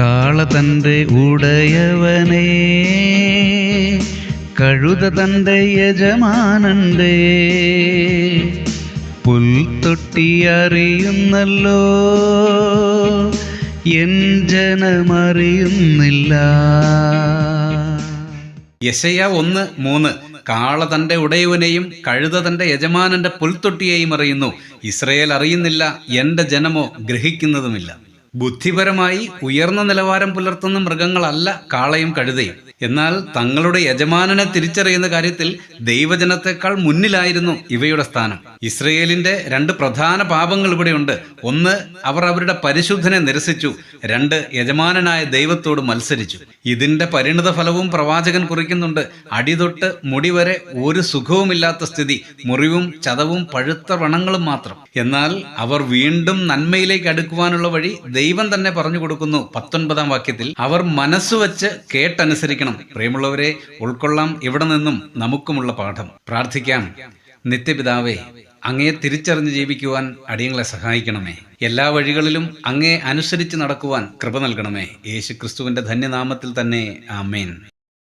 കാള തന്റെ ഉടയവനേ കഴുത തന്റെ യജമാനന്റെ പുൽത്തൊട്ടി അറിയുന്നല്ലോ എൻ ജനമറിയുന്നില്ല. യശയ ഒന്ന് മൂന്ന് കാള തന്റെ ഉടയവനെയും കഴുത തന്റെ യജമാനന്റെ പുൽത്തൊട്ടിയെയും അറിയുന്നു. ഇസ്രയേൽ അറിയുന്നില്ല എന്റെ ജനമോ ഗ്രഹിക്കുന്നതുമില്ല. ബുദ്ധിപരമായി ഉയർന്ന നിലവാരം പുലർത്തുന്ന മൃഗങ്ങളല്ല കാളയും കഴുതയും. എന്നാൽ തങ്ങളുടെ യജമാനനെ തിരിച്ചറിയുന്ന കാര്യത്തിൽ ദൈവജനത്തെക്കാൾ മുന്നിലായിരുന്നു ഇവയുടെ സ്ഥാനം. ഇസ്രയേലിന്റെ രണ്ട് പ്രധാന പാപങ്ങൾ ഇവിടെയുണ്ട്. ഒന്ന് അവർ അവരുടെ പരിശുദ്ധനെ നിരസിച്ചു. രണ്ട് യജമാനനായ ദൈവത്തോട് മത്സരിച്ചു. ഇതിന്റെ പരിണിത ഫലവും പ്രവാചകൻ കുറിക്കുന്നുണ്ട്. അടിതൊട്ട് മുടി വരെ ഒരു സുഖവുമില്ലാത്ത സ്ഥിതി മുറിവും ചതവും പഴുത്ത വണങ്ങളും മാത്രം. എന്നാൽ അവർ വീണ്ടും നന്മയിലേക്ക് അടുക്കുവാനുള്ള വഴി ദൈവം തന്നെ പറഞ്ഞു കൊടുക്കുന്നു പത്തൊൻപതാം വാക്യത്തിൽ. അവർ മനസ്സുവെച്ച് കേട്ടനുസരിക്കണം. പ്രിയമുള്ളവരെ ഉൾക്കൊള്ളാം ഇവിടെ നിന്നും നമുക്കുമുള്ള പാഠം. പ്രാർത്ഥിക്കാം. നിത്യപിതാവേ അങ്ങയെ തിരിച്ചറിഞ്ഞ് ജീവിക്കുവാൻ അടിയങ്ങളെ സഹായിക്കണമേ. എല്ലാ വഴികളിലും അങ്ങയെ അനുസരിച്ച് നടക്കുവാൻ കൃപ നൽകണമേ. യേശു ക്രിസ്തുവിന്റെ ധന്യനാമത്തിൽ തന്നെ ആമേൻ.